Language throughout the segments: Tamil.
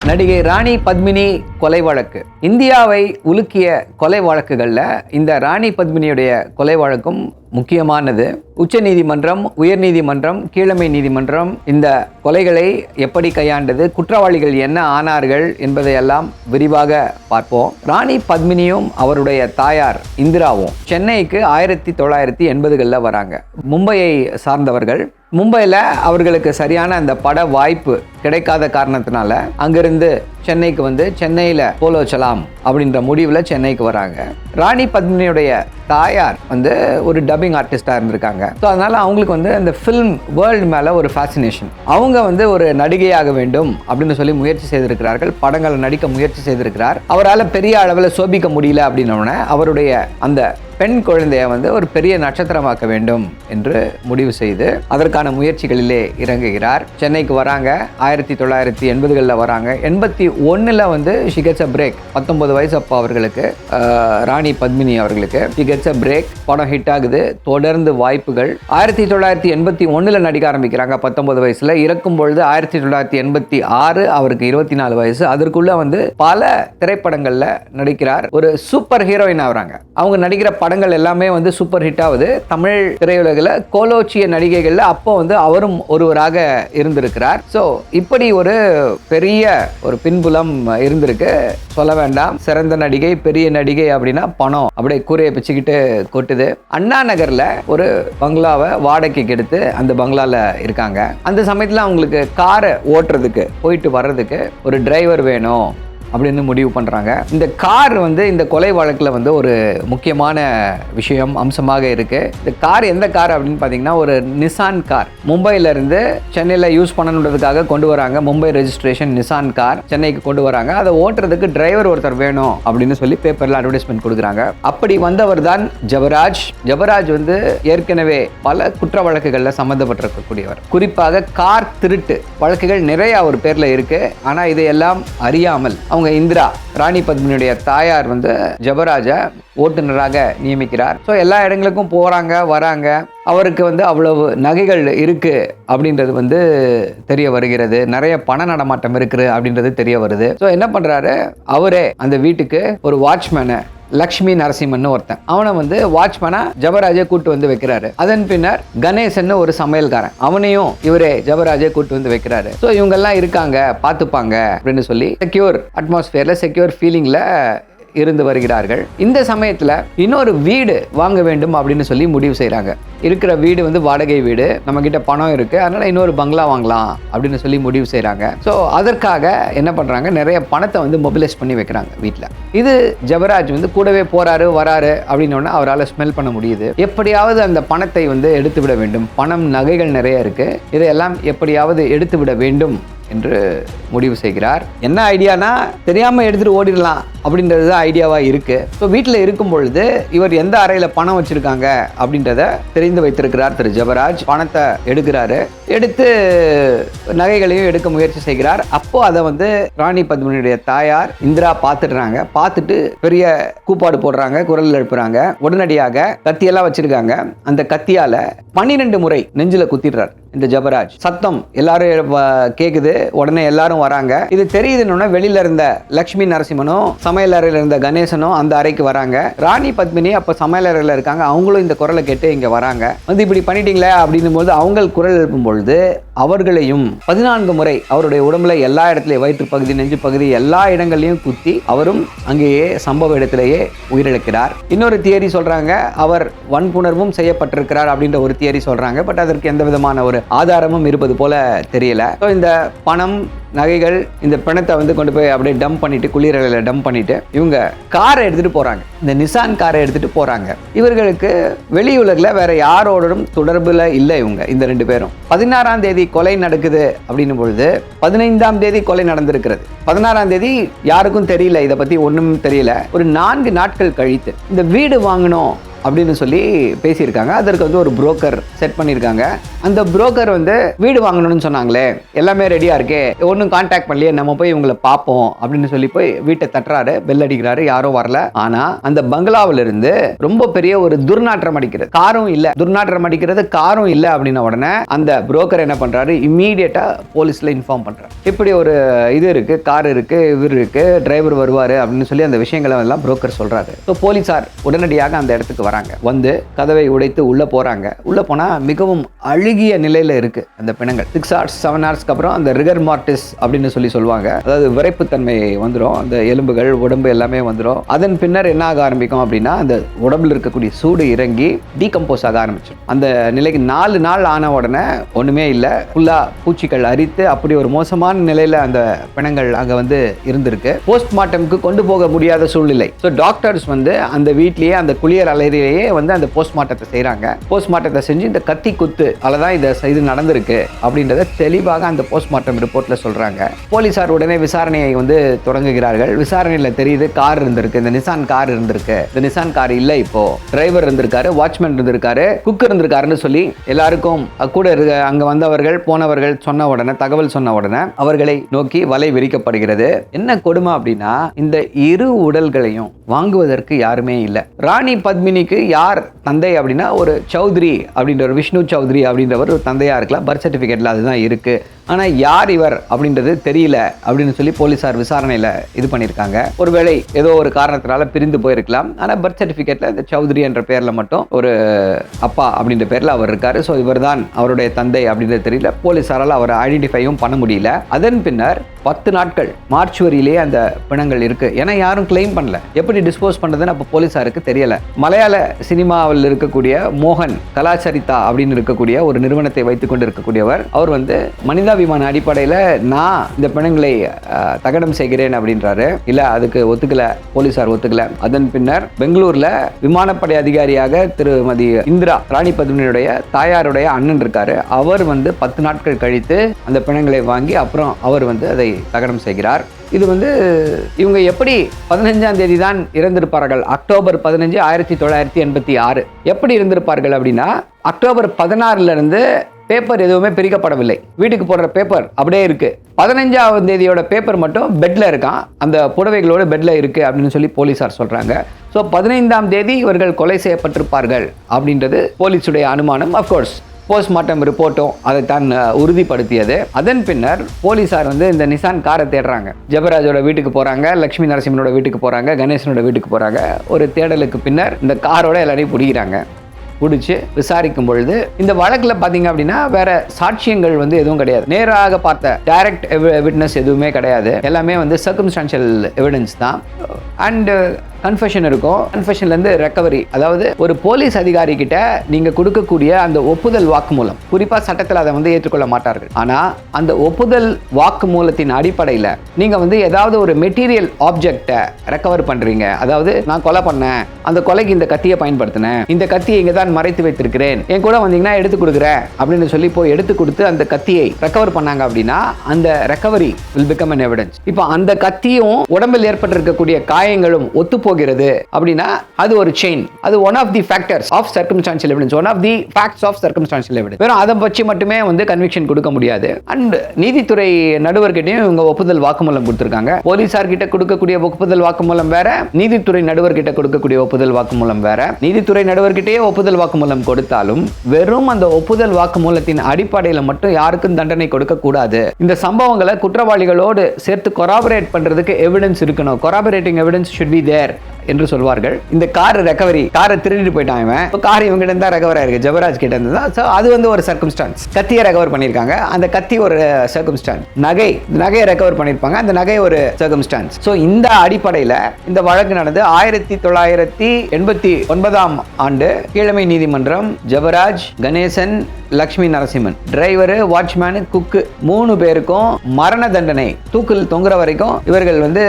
நடிகை ராணி பத்மினி கொலை வழக்கு. இந்தியாவை உலுக்கிய கொலை வழக்குகளில் இந்த ராணி பத்மினியுடைய கொலை வழக்கும் முக்கியமானது. உச்சநீதிமன்றம் உயர்நீதிமன்றம் கீழமை நீதிமன்றம் இந்த கொலைகளை எப்படி கையாண்டது குற்றவாளிகள் என்ன ஆனார்கள் என்பதையெல்லாம் விரிவாக பார்ப்போம். ராணி பத்மினியும் அவருடைய தாயார் இந்திராவும் சென்னைக்கு ஆயிரத்தி தொள்ளாயிரத்தி எண்பதுகளில் வராங்க. மும்பையை சார்ந்தவர்கள். மும்பையில் அவர்களுக்கு சரியான அந்த பட வாய்ப்பு கிடைக்காத காரணத்தினால அங்கிருந்து சென்னைக்கு வந்து சென்னையில் போலோ சலாம் அப்படின்ற முடிவில் சென்னைக்கு வராங்க. ராணி பத்மினியுடைய தாயார் வந்து ஒரு டப்பிங் ஆர்டிஸ்டாக இருந்திருக்காங்க. ஸோ அதனால் அவங்களுக்கு வந்து அந்த ஃபில்ம் வேர்ல்டு மேலே ஒரு ஃபேசினேஷன் அவங்க வந்து ஒரு நடிகையாக வேண்டும் அப்படின்னு சொல்லி முயற்சி செய்திருக்கிறார்கள். படங்களை நடிக்க முயற்சி செய்திருக்கிறார். அவரால் பெரிய அளவில் சோபிக்க முடியல அப்படின்னோடனே அவருடைய அந்த பெண் குழந்தையை வந்து ஒரு பெரிய நட்சத்திரமாக்க வேண்டும் என்று முடிவு செய்து அதற்கான முயற்சிகளிலே இறங்குகிறார். சென்னைக்கு வராங்க. ஆயிரத்தி தொள்ளாயிரத்தி எண்பதுகளில் வராங்க. எண்பத்தி ஒன்றில் வந்து ஷிகட்ஸ் அ பிரேக் பத்தொன்பது வயசு அப்போ அவர்களுக்கு ராணி பத்மினி அவர்களுக்கு ஷிகட்ஸ் அ பிரேக் படம் ஹிட் ஆகுது. தொடர்ந்து வாய்ப்புகள். ஆயிரத்தி தொள்ளாயிரத்தி எண்பத்தி ஒன்றில் நடிக்க ஆரம்பிக்கிறாங்க. பத்தொன்பது வயசில் இறக்கும் பொழுது ஆயிரத்தி தொள்ளாயிரத்தி எண்பத்தி ஆறு அவருக்கு இருபத்தி நாலு வயசு. அதற்குள்ளே வந்து பல திரைப்படங்களில் நடிக்கிறார். ஒரு சூப்பர் ஹீரோயின் ஆகிறாங்க. அவங்க நடிக்கிற படங்கள் எல்லாமே வந்து சூப்பர் ஹிட் ஆகுது. தமிழ் திரையுலகில் கோலோச்சிய நடிகைகளில் அப்போ வந்து அவரும் ஒருவராக இருந்திருக்கிறார். ஸோ இப்படி ஒரு பெரிய ஒரு பின்புலம் இருந்திருக்கு. சொல்ல வேண்டாம். சிறந்த நடிகை பெரிய நடிகை அப்படின்னா பணம். அப்படியே கூரையை பிச்சுக்கிட்டு கொட்டுது. அண்ணா நகரில் ஒரு பங்களாவை வாடகைக்கு எடுத்து அந்த பங்களாவில் இருக்காங்க. அந்த சமயத்தில் அவங்களுக்கு காரை ஓட்டுறதுக்கு போயிட்டு வர்றதுக்கு ஒரு டிரைவர் வேணும். அப்படின்னு முடிவு பண்ணுறாங்க இந்த கார் வந்து இந்த கொலை வழக்கில் வந்து ஒரு முக்கியமான விஷயம் அம்சமாக இருக்குது இந்த கார் எந்த கார் அப்படின்னு பார்த்தீங்கன்னா ஒரு நிசான் கார். மும்பையிலேருந்து சென்னையில் யூஸ் பண்ணணுன்றதுக்காக கொண்டு வராங்க. மும்பை ரெஜிஸ்ட்ரேஷன் நிசான் கார் சென்னைக்கு கொண்டு வராங்க. அதை ஓட்டுறதுக்கு டிரைவர் ஒருத்தர் வேணும் அப்படின்னு சொல்லி பேப்பரில் அட்வர்டைஸ்மெண்ட் கொடுக்குறாங்க. அப்படி வந்தவர் தான் ஜபராஜ். ஜபராஜ் வந்து ஏற்கனவே பல குற்ற வழக்குகளில் சம்மந்தப்பட்டிருக்கக்கூடியவர். குறிப்பாக கார் திருட்டு வழக்குகள் நிறைய அவர் பேரில் இருக்கு. ஆனால் இதையெல்லாம் அறியாமல் அவங்க இந்திரா ராணி பத்மினுடைய தாயார் வந்து ஜபராஜை ஓட்டுநராக நியமிக்கிறார். ஸோ எல்லா இடங்களுக்கும் போகிறாங்க வராங்க. அவருக்கு வந்து அவ்வளவு நகைகள் இருக்குது அப்படின்றது வந்து தெரிய வருகிறது. நிறைய பண நடமாட்டம் இருக்குது அப்படின்றது தெரிய வருது. ஸோ என்ன பண்ணுறாரு அவரே அந்த வீட்டுக்கு ஒரு வாட்ச்மேனை லக்ஷ்மி நரசிம்மன் ஒருத்தன். அவனை வந்து வாட்ச்மேனா ஜபராஜை கூட்டு வந்து வைக்கிறாரு. அதன் பின்னர் கணேசன் ஒரு சமையல்காரன். அவனையும் இவரே ஜபராஜை கூட்டு வந்து வைக்கிறாரு. ஸோ இவங்கெல்லாம் இருக்காங்க பார்த்துப்பாங்க அப்படின்னு சொல்லி செக்யூர் அட்மாஸ்பியர்ல செக்யூர் ஃபீலிங்ல இருந்து வருகிறார்கள். இந்த சமயத்தில் இன்னொரு வீடு வாங்க வேண்டும் அப்படின்னு சொல்லி முடிவு செய்கிறாங்க இருக்கிற வீடு வந்து வாடகை வீடு நம்ம கிட்ட பணம் இருக்கு அதனால இன்னொரு பங்களா வாங்கலாம் அப்படின்னு சொல்லி முடிவு செய்கிறாங்க ஸோ அதற்காக என்ன பண்ணுறாங்க நிறைய பணத்தை வந்து மொபிலைஸ் பண்ணி வைக்கிறாங்க வீட்டில் இது ஜபராஜ் வந்து கூடவே போறாரு வராரு அப்படின்னோடனே அவரால் ஸ்மெல் பண்ண முடியுது. எப்படியாவது அந்த பணத்தை வந்து எடுத்து விட வேண்டும். பணம் நகைகள் நிறைய இருக்கு. இதையெல்லாம் எப்படியாவது எடுத்து விட வேண்டும் என்று முடிவு செய்கிறார். என்ன ஐடியானா தெரியாமல் எடுத்துகிட்டு ஓடிடலாம் அப்படின்றது தான் ஐடியாவாக இருக்குது ஸோ வீட்டில் இருக்கும் பொழுது இவர் எந்த அறையில் பணம் வச்சுருக்காங்க அப்படின்றத தெரிந்து வைத்திருக்கிறார் திரு ஜபராஜ். பணத்தை எடுக்கிறாரு. எடுத்து நகைகளையும் எடுக்க முயற்சி செய்கிறார். அப்போ அதை வந்து ராணி பத்மினியுடைய தாயார் இந்திரா பார்த்துடுறாங்க. பார்த்துட்டு பெரிய கூப்பாடு போடுறாங்க குரல் எழுப்புறாங்க. உடனடியாக கத்தியெல்லாம் வச்சிருக்காங்க. அந்த கத்தியால பன்னிரெண்டு முறை நெஞ்சில் குத்திடுறார். இந்த ஜபராஜ். சத்தம் எல்லாரும் கேட்குது கேக்குது. உடனே எல்லாரும் வராங்க. இது தெரியுதுன்னு வெளியில இருந்த லக்ஷ்மி நரசிம்மனும் சமையல் அறையில இருந்த கணேசனும் அந்த அறைக்கு வராங்க. ராணி பத்மினி அப்ப சமையல் அறையில இருக்காங்க. அவங்களும் இந்த குரலை கேட்டு இங்க வராங்க. வந்து இப்படி பண்ணிட்டீங்களே அப்படின்னும் போது அவங்க குரல் எழுப்பும் பொழுது அவர்களையும் பதினான்கு முறை அவருடைய உடம்புல எல்லா இடத்துலயும் வயிற்று பகுதி நெஞ்சு பகுதி எல்லா இடங்களையும் குத்தி அவரும் அங்கேயே சம்பவ இடத்திலேயே உயிரிழக்கிறார். இன்னொரு தியரி சொல்றாங்க. அவர் வன்புணர்வும் செய்யப்பட்டிருக்கிறார் அப்படின்ற ஒரு தியரி சொல்றாங்க. பட் அதற்கு எந்த விதமான ஒரு ஆதாரமும் இருப்பது போல தெரியல. ஸோ இந்த பணம் நகைகள் இந்த பிணத்தை வந்து கொண்டு போய் அப்படியே டம்ப் பண்ணிட்டு குளிரலையில் டம்ப் பண்ணிட்டு இவங்க காரை எடுத்துகிட்டு போகிறாங்க இந்த நிசான் காரை எடுத்துகிட்டு போகிறாங்க இவர்களுக்கு வெளி உலகில் வேற யாரோடும் தொடர்பில் இல்லை இவங்க இந்த ரெண்டு பேரும். பதினாறாம் தேதி கொலை நடக்குது அப்படின்னும் பொழுது பதினைந்தாம் தேதி கொலை நடந்திருக்கிறது. பதினாறாம் தேதி யாருக்கும் தெரியல இதை பற்றி ஒன்றும் தெரியல. ஒரு நான்கு நாட்கள் கழித்து இந்த வீடு வாங்கணும் அப்படின்னு சொல்லி பேசியிருக்காங்க. அதற்கு வந்து ஒரு புரோக்கர் செட் பண்ணியிருக்காங்க. அந்த புரோக்கர் வந்து வீடு வாங்கணும்னு சொன்னாங்களே எல்லாமே ரெடியாக இருக்கே ஒன்றும் கான்டாக்ட் பண்ணலையே நம்ம போய் இவங்களை பார்ப்போம் அப்படின்னு சொல்லி போய் வீட்டை தட்டுறாரு பெல் அடிக்கிறாரு யாரும் வரல. ஆனால் அந்த பங்களாவில இருந்து ரொம்ப பெரிய ஒரு துர்நாற்றம் அடிக்கிறது. காரும் இல்லை. துர்நாற்றம் அடிக்கிறது காரும் இல்லை அப்படின்ன உடனே அந்த புரோக்கர் என்ன பண்ணுறாரு இம்மீடியட்டாக போலீஸில் இன்ஃபார்ம் பண்ணுறாரு இப்படி ஒரு இது இருக்குது கார் இருக்கு இவர் இருக்கு டிரைவர் வருவார் அப்படின்னு சொல்லி அந்த விஷயங்களை எல்லாம் புரோக்கர் சொல்கிறாரு ஸோ போலீஸார் உடனடியாக அந்த இடத்துக்கு வராங்க. வந்து கதவை உடைத்து உள்ள போறாங்க. உள்ள போனா மிகவும் அழுகிய நிலையில் இருக்கு அந்த பிணங்கள். சிக்ஸ் ஹவர்ஸ் செவன் ஹவர்ஸ்க்கு அப்புறம் அந்த ரிகர் மார்டிஸ் அப்படின்னு சொல்லி சொல்லுவாங்க. அதாவது விரைப்புத்தன்மை வந்துடும் அந்த எலும்புகள் உடம்பு எல்லாமே வந்துடும் அதன் பின்னர் என்ன ஆக ஆரம்பிக்கும் அப்படின்னா அந்த உடம்புல இருக்கக்கூடிய சூடு இறங்கி டீகம்போஸ் ஆக ஆரம்பிச்சிடும். அந்த நிலைக்கு நாலு நாள் ஆன உடனே ஒண்ணுமே இல்லை. ஃபுல்லாக பூச்சிகள் அரித்து அப்படி ஒரு மோசமான நிலையில் அந்த பிணங்கள் அங்க வந்து இருந்திருக்கு. போஸ்ட்மார்ட்டம்க்கு கொண்டு போக முடியாத சூழ்நிலை. ஸோ டாக்டர்ஸ் வந்து அந்த வீட்லேயே அந்த குளியல் பகுதியிலேயே வந்து அந்த போஸ்ட்மார்ட்டத்தை செய்கிறாங்க போஸ்ட்மார்ட்டத்தை செஞ்சு இந்த கத்தி குத்து தான் இந்த இது நடந்திருக்கு அப்படின்றத தெளிவாக அந்த போஸ்ட்மார்ட்டம் ரிப்போர்ட்டில் சொல்கிறாங்க போலீஸார் உடனே விசாரணையை வந்து தொடங்குகிறார்கள். விசாரணையில் தெரியுது கார் இருந்திருக்கு. இந்த நிசான் கார் இருந்திருக்கு. இந்த நிசான் கார் இல்லை இப்போ. டிரைவர் இருந்திருக்காரு வாட்ச்மேன் இருந்திருக்காரு குக் இருந்திருக்காருன்னு சொல்லி எல்லாருக்கும் கூட இருக்க அங்கே வந்தவர்கள் போனவர்கள் சொன்ன உடனே தகவல் சொன்ன உடனே அவர்களை நோக்கி வலை விரிக்கப்படுகிறது. என்ன கொடுமை அப்படின்னா இந்த இரு உடல்களையும் வாங்குவதற்கு யாருமே இல்லை. ராணி பத்மினி பத்மினிக்கு யார் தந்தை அப்படின்னா ஒரு சௌத்ரி அப்படின்ற ஒரு விஷ்ணு சௌத்ரி அப்படின்றவர் ஒரு தந்தையாக இருக்கலாம். பர்த் சர்டிஃபிகேட்டில் அதுதான் இருக்குது ஆனால் யார் இவர் அப்படின்றது தெரியல அப்படின்னு சொல்லி போலீஸார் விசாரணையில் இது பண்ணியிருக்காங்க. ஒருவேளை ஏதோ ஒரு காரணத்தினால பிரிந்து போயிருக்கலாம். ஆனால் பர்த் சர்டிஃபிகேட்டில் இந்த சௌத்ரி என்ற பேரில் மட்டும் ஒரு அப்பா அப்படின்ற பேரில் அவர் இருக்காரு. ஸோ இவர் தான் அவருடைய தந்தை அப்படின்றது தெரியல. போலீஸாரால் அவரை ஐடென்டிஃபையும் பண்ண முடியல. அதன் பின்னர் பத்து நாட்கள் மார்ச் வரியிலேயே அந்த பிணங்கள் இருக்குது ஏன்னா யாரும் கிளைம் பண்ணல. எப்படி டிஸ்போஸ் பண்ணுறதுன்னு அப்போ போலீஸாருக்கு தெரியல. மலையாள சினிமாவில் இருக்கக்கூடிய மோகன் கலாச்சரிதா அப்படின்னு இருக்கக்கூடிய ஒரு நிறுவனத்தை வைத்துக்கொண்டு இருக்கக்கூடியவர் அவர் வந்து மனிதா மனிதாபிமான அடிப்படையில் நான் இந்த பிணங்களை தகடம் தகனம் செய்கிறேன் அப்படின்றாரு. இல்லை அதுக்கு ஒத்துக்கல போலீஸார் ஒத்துக்கல. அதன் பின்னர் பெங்களூரில் விமானப்படை அதிகாரியாக திருமதி இந்திரா ராணி பத்மினியுடைய தாயாருடைய அண்ணன் இருக்காரு. அவர் வந்து பத்து நாட்கள் கழித்து அந்த பிணங்களை வாங்கி அப்புறம் அவர் வந்து அதை தகனம் செய்கிறார். இது வந்து இவங்க எப்படி பதினஞ்சாம் தேதி தான் இறந்திருப்பார்கள்? அக்டோபர் பதினஞ்சு ஆயிரத்தி தொள்ளாயிரத்தி எண்பத்தி ஆறு. எப்படி இருந்திருப்பார்கள் அப்படின்னா அக்டோபர் பதினாறுல இருந்து பேப்பர் எதுவுமே பிரிக்கப்படவில்லை. வீட்டுக்கு போடுற பேப்பர் அப்படியே இருக்கு. பதினஞ்சாவது தேதியோட பேப்பர் மட்டும் பெட்ல இருக்கான். அந்த புடவைகளோட பெட்ல இருக்கு அப்படின்னு சொல்லி போலீசார் சொல்றாங்க. ஸோ பதினைந்தாம் தேதி இவர்கள் கொலை செய்யப்பட்டிருப்பார்கள் அப்படின்றது போலீஸுடைய அனுமானம். அஃப்கோர்ஸ் போஸ்ட்மார்ட்டம் ரிப்போர்ட்டும் அதைத்தான் உறுதிப்படுத்தியது. அதன் பின்னர் போலீஸார் வந்து இந்த நிசான் காரை தேடுறாங்க. ஜெபராஜோட வீட்டுக்கு போகிறாங்க லக்ஷ்மி நரசிம்மனோட வீட்டுக்கு போகிறாங்க கணேசனோட வீட்டுக்கு போகிறாங்க ஒரு தேடலுக்கு பின்னர் இந்த காரோட எல்லாரையும் பிடிக்கிறாங்க. பிடிச்சி விசாரிக்கும் பொழுது இந்த வழக்கில் பார்த்தீங்க அப்படின்னா வேற சாட்சியங்கள் வந்து எதுவும் கிடையாது. நேராக பார்த்த டைரக்ட் விட்னஸ் எதுவுமே கிடையாது. எல்லாமே வந்து சர்க்கம்ஸ்டான்ஷியல் எவிடன்ஸ் தான். அண்டு கன்ஃபெஷன் இருக்கும். கன்ஃபெஷன்லேருந்து ரெக்கவரி அதாவது ஒரு போலீஸ் அதிகாரி கிட்ட நீங்கள் கொடுக்கக்கூடிய அந்த ஒப்புதல் வாக்குமூலம் குறிப்பாக சட்டத்தில் அதை வந்து ஏற்றுக்கொள்ள மாட்டார்கள். ஆனால் அந்த ஒப்புதல் வாக்குமூலத்தின் அடிப்படையில் நீங்கள் வந்து ஏதாவது ஒரு மெட்டீரியல் ஆப்ஜெக்டை ரெக்கவர் பண்ணுறீங்க அதாவது நான் கொலை பண்ணேன். அந்த கொலைக்கு இந்த கத்தியை பயன்படுத்தினேன். இந்த கத்தியை இங்கே தான் மறைத்து வைத்திருக்கிறேன். என் கூட வந்தீங்கன்னா எடுத்து கொடுக்குறேன் அப்படின்னு சொல்லி போய் எடுத்து கொடுத்து அந்த கத்தியை ரெக்கவர் பண்ணாங்க அப்படின்னா அந்த recovery will become an evidence இப்போ அந்த கத்தியும் உடம்பில் ஏற்பட்டிருக்கக்கூடிய காயங்களும் ஒத்துப்போ போகிறது அப்படின்னா அது ஒரு செயின் அது one of the factors of circumstantial evidence one of the facts of circumstantial evidence வெறும் அதை பற்றி மட்டுமே வந்து கன்விக்ஷன் கொடுக்க முடியாது. அண்ட் நீதித்துறை நடுவர்கிட்டையும் இவங்க ஒப்புதல் வாக்குமூலம் கொடுத்துருக்காங்க. போலீசார் கிட்ட கொடுக்கக்கூடிய ஒப்புதல் வாக்குமூலம் வேற நீதித்துறை நடுவர்கிட்ட கொடுக்கக்கூடிய ஒப்புதல் வாக்குமூலம் வேற. நீதித்துறை நடுவர்கிட்டயே ஒப்புதல் வாக்குமூலம் கொடுத்தாலும் வெறும் அந்த ஒப்புதல் வாக்குமூலத்தின் அடிப்படையில் மட்டும் யாருக்கும் தண்டனை கொடுக்க கூடாது. இந்த சம்பவங்களை குற்றவாளிகளோடு சேர்த்து கொராபரேட் பண்றதுக்கு எவிடன்ஸ் இருக்கணும். Corroborating evidence should be there என்று சொல்வார்கள். இந்த கார் ரெக்கவரி காரை திருடிட்டு போயிட்டான் இவன். கார் இவங்க கிட்ட தான் ரெக்கவர் ஆயிருக்கு. ஜெபராஜ் கிட்ட இருந்து தான் ஸோ அது வந்து ஒரு சர்க்கம்ஸ்டான்ஸ் கத்தியை ரெக்கவர் பண்ணியிருக்காங்க. அந்த கத்தி ஒரு சர்க்கம்ஸ்டான்ஸ் நகை நகையை ரெக்கவர் பண்ணியிருப்பாங்க. அந்த நகை ஒரு சர்க்கம்ஸ்டான்ஸ் ஸோ இந்த அடிப்படையில் இந்த வழக்கு நடந்து ஆயிரத்தி தொள்ளாயிரத்தி எண்பத்தி ஒன்பதாம் ஆண்டு கீழமை நீதிமன்றம் Jebaraj Ganesan Lakshmi Narasimhan. Driver watchman cook மூணு பேருக்கும் மரண தண்டனை. தூக்கில் தொங்குற வரைக்கும் இவர்கள் வந்து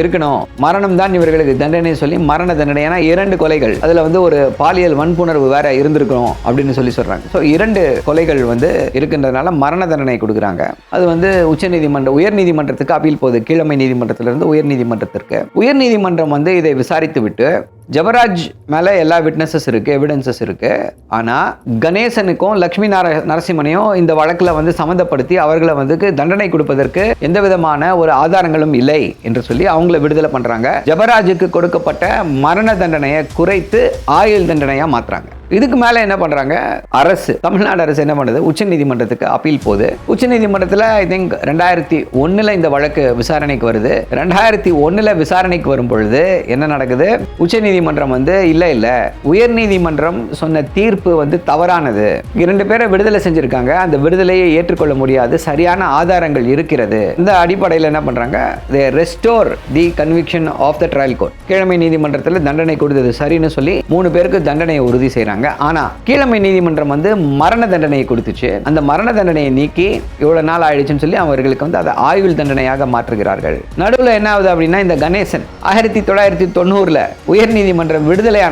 இருக்கணும். மரணம் தான் இவர்களுக்கு தண்டனை. சொல்லி மரண தண்டனை. ஏன்னா இரண்டு கொலைகள். அதுல வந்து ஒரு பாலியல் வன்புணர்வு வேற இருந்திருக்கணும் அப்படின்னு சொல்லி சொல்றாங்க. ஸோ இரண்டு கொலைகள் வந்து இருக்கின்றதுனால மரண தண்டனை கொடுக்குறாங்க. அது வந்து உச்சநீதிமன்ற உயர்நீதிமன்றத்துக்கு அப்பீல் போகுது. கீழமை நீதிமன்றத்திலிருந்து உயர்நீதிமன்றத்திற்கு உயர்நீதிமன்றம் வந்து இதை விசாரித்து விட்டு ஜபராஜ் மேலே எல்லா விட்னஸஸ் இருக்குது எவிடன்சஸ் இருக்குது ஆனால் கணேசனுக்கும் லக்ஷ்மி நார நரசிம்மனையும் இந்த வழக்கில் வந்து சம்மந்தப்படுத்தி அவர்களை வந்து தண்டனை கொடுப்பதற்கு எந்த விதமான ஒரு ஆதாரங்களும் இல்லை என்று சொல்லி அவங்கள விடுதலை பண்ணுறாங்க ஜபராஜுக்கு கொடுக்கப்பட்ட மரண தண்டனையை குறைத்து ஆயுள் தண்டனையாக மாற்றுறாங்க இதுக்கு மேலே என்ன பண்ணுறாங்க அரசு தமிழ்நாடு அரசு என்ன பண்ணுது? உச்சநீதிமன்றத்துக்கு அப்பீல் போகுது. உச்சநீதிமன்றத்தில் ஐ திங்க் ரெண்டாயிரத்தி ஒன்றில் இந்த வழக்கு விசாரணைக்கு வருது. ரெண்டாயிரத்தி ஒன்றில் விசாரணைக்கு வரும் பொழுது என்ன நடக்குது? உச்சநீதிமன்றம் வந்து இல்லை இல்லை உயர்நீதிமன்றம் சொன்ன தீர்ப்பு வந்து தவறானது. இரண்டு பேரை விடுதலை செஞ்சுருக்காங்க. அந்த விடுதலையை ஏற்றுக்கொள்ள முடியாது. சரியான ஆதாரங்கள் இருக்கிறது. இந்த அடிப்படையில் என்ன பண்ணுறாங்க they restore the conviction of the trial court கிழமை நீதிமன்றத்தில் தண்டனை கொடுத்தது சரின்னு சொல்லி மூணு பேருக்கு தண்டனையை உறுதி செய்கிறாங்க ஆனா கீழமை நீதிமன்றம் வந்து மரண தண்டனையை கொடுத்துச்சு. அந்த மரண தண்டனையை நீக்கி இவ்வளோ நாள் ஆயிடுச்சுன்னு சொல்லி அவர்களுக்கு வந்து அதை ஆயுள் தண்டனையாக மாற்றுகிறார்கள். நடுவில் என்ன ஆகுது அப்படின்னா இந்த கணேசன் ஆயிரத்தி தொள்ளாயிரத்தி தொண்ணூறில் உயர் நீதிமன்றம் விடுதலை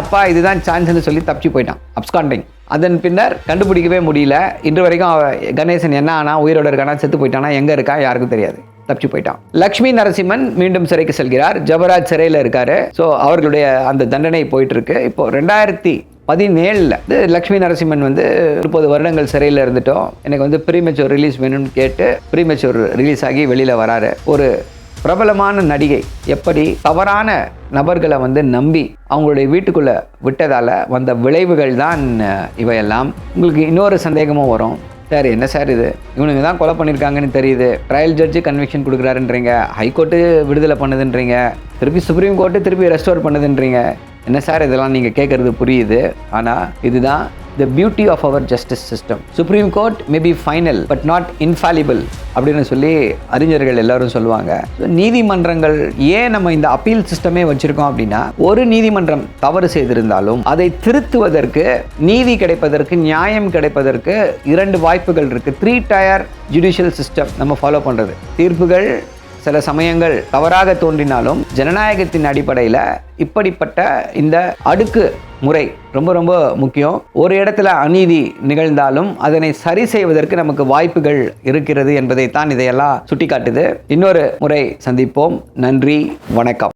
அப்பா இதுதான் சான்ஸ்னு சொல்லி தப்பிச்சு போயிட்டான். அப்ஸ்காண்டிங் அதன் பின்னர் கண்டுபிடிக்கவே முடியல. இன்று வரைக்கும் கணேசன் என்ன ஆனா உயிரோட இருக்கானா செத்து போயிட்டானா எங்கே இருக்கா யாருக்கும் தெரியாது. தப்பிச்சு போயிட்டான். லக்ஷ்மி நரசிம்மன் மீண்டும் சிறைக்கு செல்கிறார். ஜபராஜ் சிறையில் இருக்காரு. ஸோ அவர்களுடைய அந்த தண்டனை போயிட்டு இருக்கு. இப்போ ரெண்டாயிரத்தி பதினேழில் லக்ஷ்மி நரசிம்மன் வந்து முப்பது வருடங்கள் சிறையில் இருந்துட்டோம். எனக்கு வந்து ப்ரீமெச்சூர் ரிலீஸ் வேணும்னு கேட்டு ப்ரீமெச்சூர் ரிலீஸ் ஆகி வெளியில் வராரு. ஒரு பிரபலமான நடிகை. எப்படி? தவறான நபர்களை வந்து நம்பி அவங்களுடைய வீட்டுக்குள்ளே விட்டதால் வந்த விளைவுகள் தான் இவையெல்லாம். உங்களுக்கு இன்னொரு சந்தேகமும் வரும். சார் என்ன சார் இது? இவனுங்க தான் கொலை பண்ணியிருக்காங்கன்னு தெரியுது. ட்ரையல் ஜட்ஜு கன்விக்ஷன் கொடுக்குறாருன்றீங்க. ஹைகோர்ட்டு விடுதலை பண்ணுதுன்றீங்க. திருப்பி சுப்ரீம் கோர்ட்டு திருப்பி ரெஸ்டோர் பண்ணுதுன்றீங்க. என்ன சார் இதெல்லாம் நீங்கள் கேட்குறது புரியுது. ஆனால் இதுதான் the beauty of our justice system supreme court may be final but not infallible அப்படின்னு சொல்லி அறிஞர்கள் எல்லாரும் சொல்லுவாங்க. நீதிமன்றங்கள் ஏன் நம்ம இந்த அப்பீல் சிஸ்டமே வச்சிருக்கோம் அப்படின்னா ஒரு நீதிமன்றம் தவறு செய்திருந்தாலும் அதை திருத்துவதற்கு நீதி கிடைப்பதற்கு நியாயம் கிடைப்பதற்கு இரண்டு வாய்ப்புகள் இருக்கு. த்ரீ டயர் ஜுடிஷியல் சிஸ்டம் நம்ம ஃபாலோ பண்ணுறது தீர்ப்புகள் சில சமயங்கள் தவறாக தோன்றினாலும் ஜனநாயகத்தின் அடிப்படையில் இப்படிப்பட்ட இந்த அடுக்கு முறை ரொம்ப ரொம்ப முக்கியம். ஒரு இடத்துல அநீதி நிகழ்ந்தாலும் அதனை சரி செய்வதற்கு நமக்கு வாய்ப்புகள் இருக்கிறது என்பதைத்தான் இதையெல்லாம் சுட்டிக்காட்டுது. இன்னொரு முறை சந்திப்போம். நன்றி வணக்கம்.